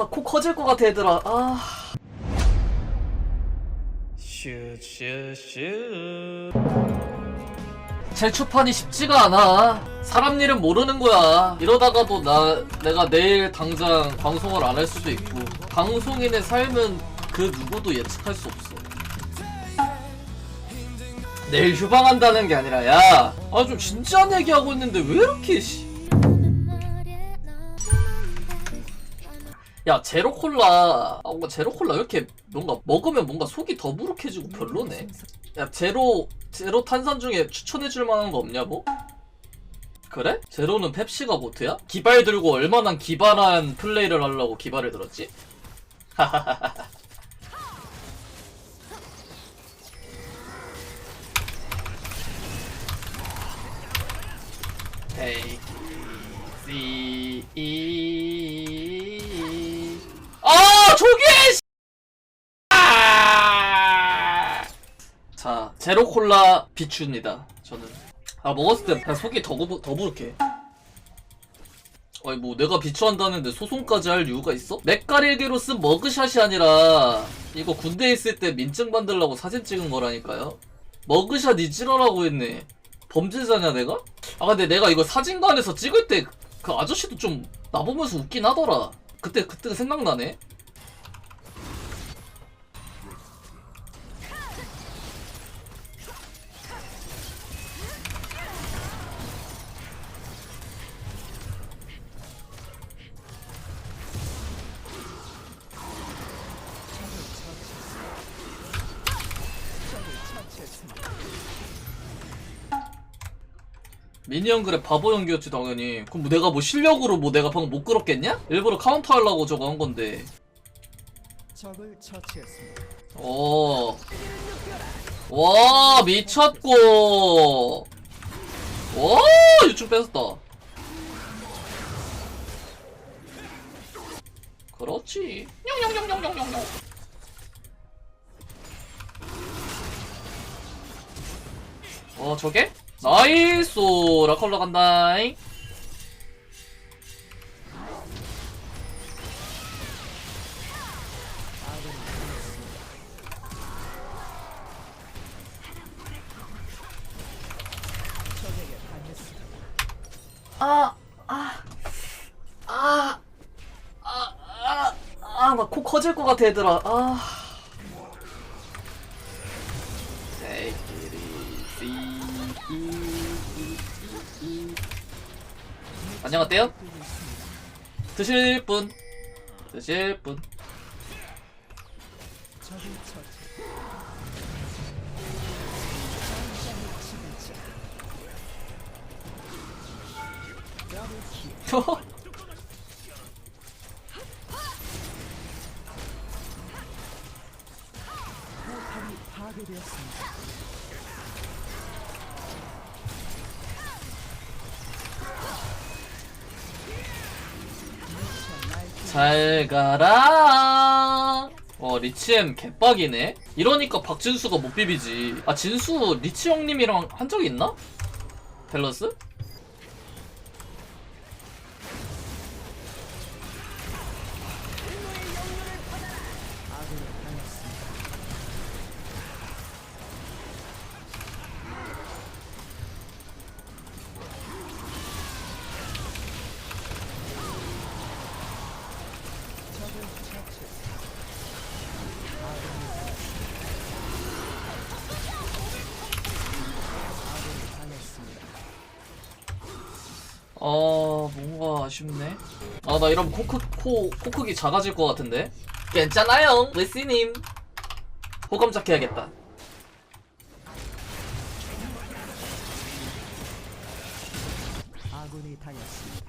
아, 나코 커질 것 같아, 얘들아. 아. 슈슈슈. 제초판이 쉽지가 않아. 사람 일은 모르는 거야. 이러다가도 나, 내가 내일 당장 방송을 안 할 수도 있고. 방송인의 삶은 그 누구도 예측할 수 없어. 내일 휴방한다는 게 아니라, 야! 아, 좀 진지한 얘기하고 있는데 왜 이렇게, 씨. 야 제로 콜라 아 뭔가 제로 콜라 이렇게 뭔가 먹으면 뭔가 속이 더부룩해지고 별로네 야 제로 제로 탄산 중에 추천해줄 만한 거 없냐 뭐? 그래? 제로는 펩시가 보트야? 기발 들고 얼마나 기발한 플레이를 하려고 기발을 들었지? Take easy. 아 저게! 자 제로 콜라 비추입니다. 저는 아 먹었을 때 그냥 속이 더, 부, 더 부룩해. 아니 뭐 내가 비추한다는데 소송까지 할 이유가 있어? 맥가릴게로 쓴 머그샷이 아니라 이거 군대에 있을 때 민증 만들려고 사진 찍은 거라니까요. 머그샷 이지라라고 했네. 범죄자냐 내가? 아 근데 내가 이거 사진관에서 찍을 때 그 아저씨도 좀 나보면서 웃긴 하더라. 그때 그때 생각나네. 미니언 그래 바보 연기였지 당연히 그럼 뭐 내가 뭐 실력으로 뭐 내가 방금 못 끌었겠냐? 일부러 카운터 하려고 저거 한 건데 적을 처치했습니다. 오. 와 미쳤고 와 유충 뺏었다 그렇지 냥냥냥냥냥냥 어 저게? 나이스 라컬러 간다잉. 아, 아, 아, 아, 아, 아, 나 코 커질 것 같아, 얘들아. 아. 안녕하세요. 드실 분, 드실 분. 잘 가라. 어 리치엠 개빡이네. 이러니까 박진수가 못 비비지. 아 진수 리치 형님이랑 한 적이 있나? 밸런스? 아쉽네. 아 나 이러면 코 크 코 코 크기 작아질 것 같은데. 괜찮아요, 레시님. 호감 잡해야겠다. 아군이 당했습니다.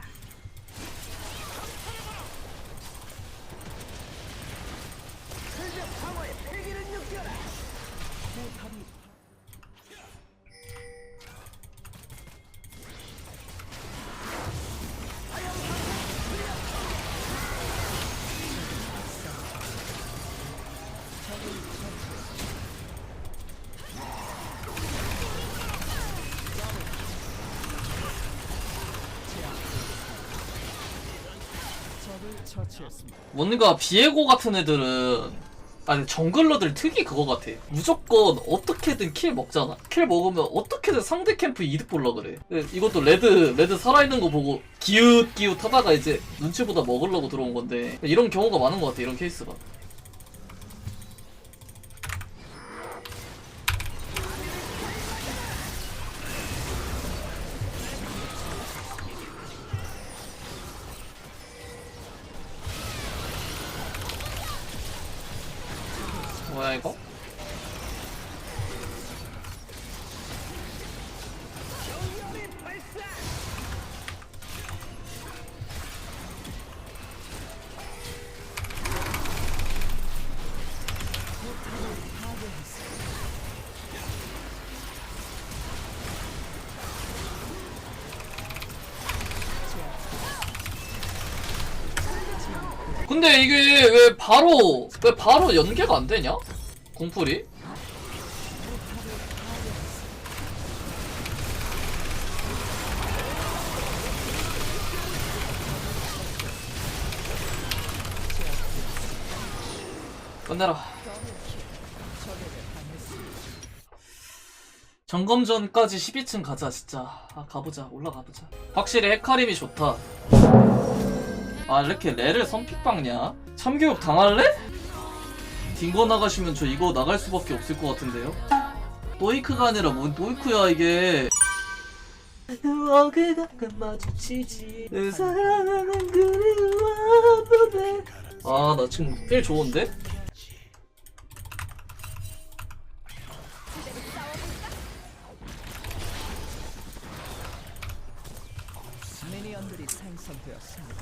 뭔가 비에고 같은 애들은 아니 정글러들 특이 그거 같아. 무조건 어떻게든 킬 먹잖아. 킬 먹으면 어떻게든 상대 캠프 이득 볼라 그래. 이것도 레드 레드 살아있는 거 보고 기웃기웃 하다가 이제 눈치보다 먹으려고 들어온 건데 이런 경우가 많은 것 같아 이런 케이스가 근데 이게 왜 바로 왜 바로 연계가 안 되냐? 궁풀이? 끝내라. 점검전까지 12층 가자 진짜. 아 가보자 올라가보자. 확실히 헤카림이 좋다. 아 이렇게 레를 선픽 박냐? 참교육 당할래? 딩거 나가시면 저 이거 나갈 수밖에 없을 것 같은데요? 노이크가 아니라 뭔 노이크야 이게 어그 가끔 마주치지 내 사랑하는 그리워보네 아나 지금 필 좋은데?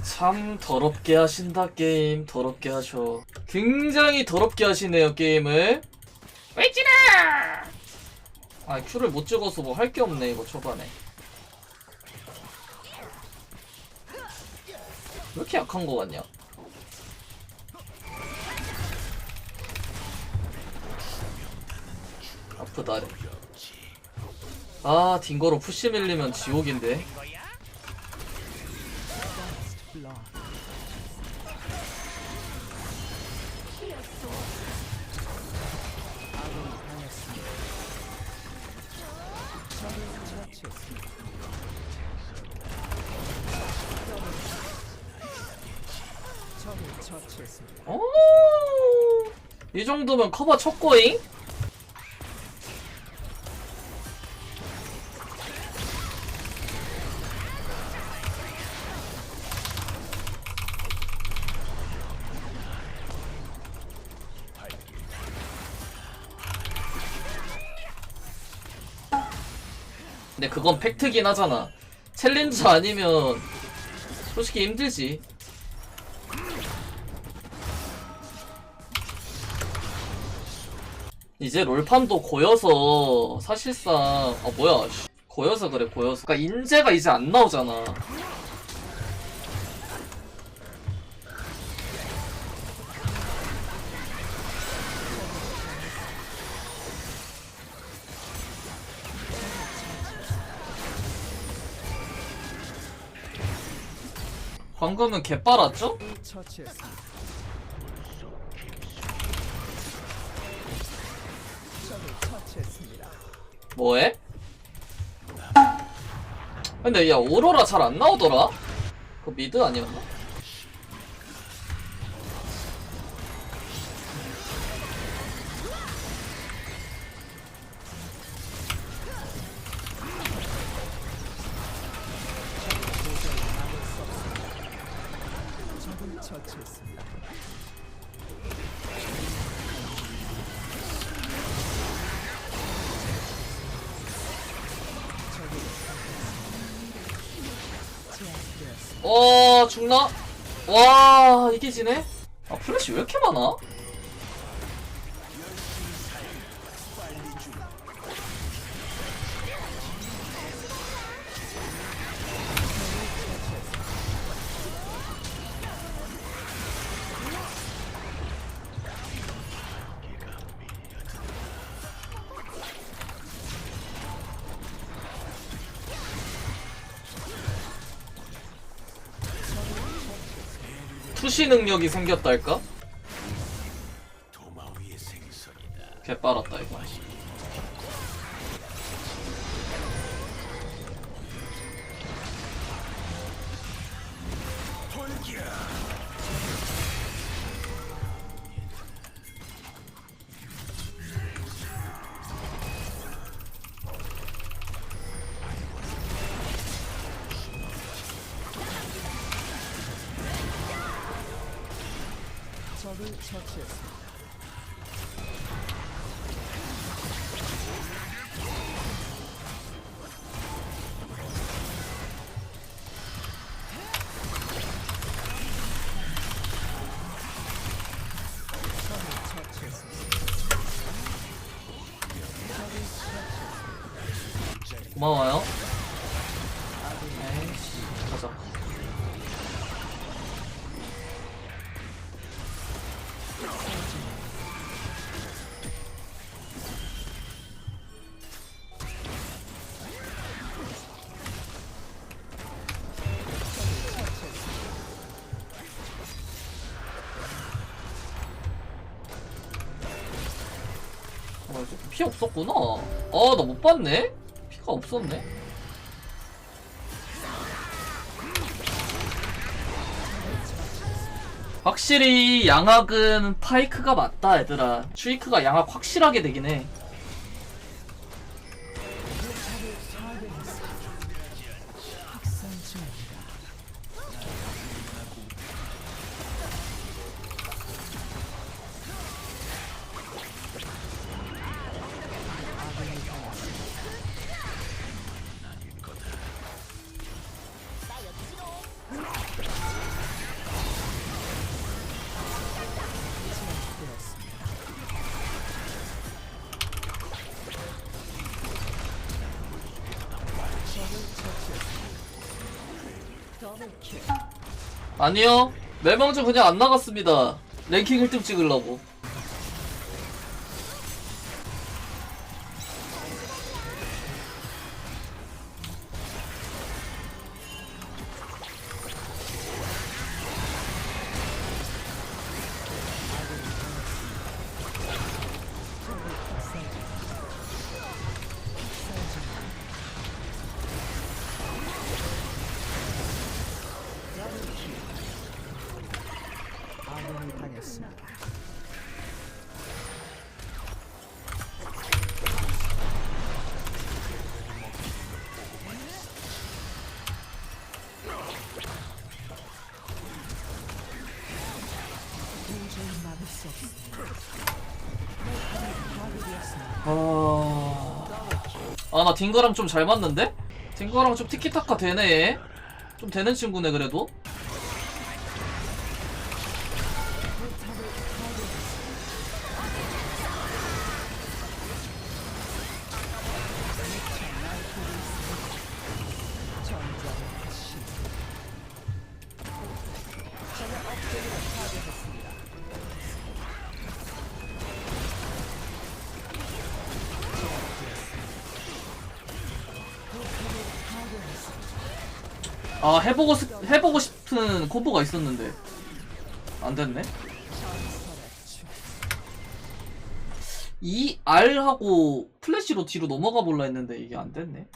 참 더럽게 하신다 게임. 더럽게 하셔. 굉장히 더럽게 하시네요 게임을. 왜 지나! 아 큐를 못 찍어서 뭐 할 게 없네 이거 초반에. 왜 이렇게 약한 거 같냐? 아프다. 아 딩거로 푸시 밀리면 지옥인데 처치했습니다. 오, 이 정도면 커버 쳤고잉? 근데 그건 팩트긴 하잖아. 챌린저 아니면 솔직히 힘들지. 이제 롤판도 고여서 사실상 아 뭐야 씨. 고여서 그래 고여서 그러니까 인재가 이제 안 나오잖아 방금은 개 빨았죠? 처치했습니다. 적을 처치했습니다. 뭐해? 근데 야 오로라 잘 안 나오더라? 그거 미드 아니었나? 처치했습니다. 어 죽나? 와 이게 지네? 아 플래시 왜 이렇게 많아? 투시 능력이 생겼달까? 적을 처치했습니다. 고마워요 피 없었구나. 아, 나 못 봤네? 피가 없었네? 확실히 양악은 파이크가 맞다, 얘들아. 슈이크가 양악 확실하게 되긴 해. 아니요. 멸망전 그냥 안 나갔습니다. 랭킹 1등 찍으려고. 아, 나 딩거랑 좀 잘 맞는데? 딩거랑 좀 티키타카 되네, 얘. 좀 되는 친구네, 그래도. 아 해보고 스, 해보고 싶은 콤보가 있었는데 안 됐네. 이 R 하고 플래시로 뒤로 넘어가 볼라 했는데 이게 안 됐네.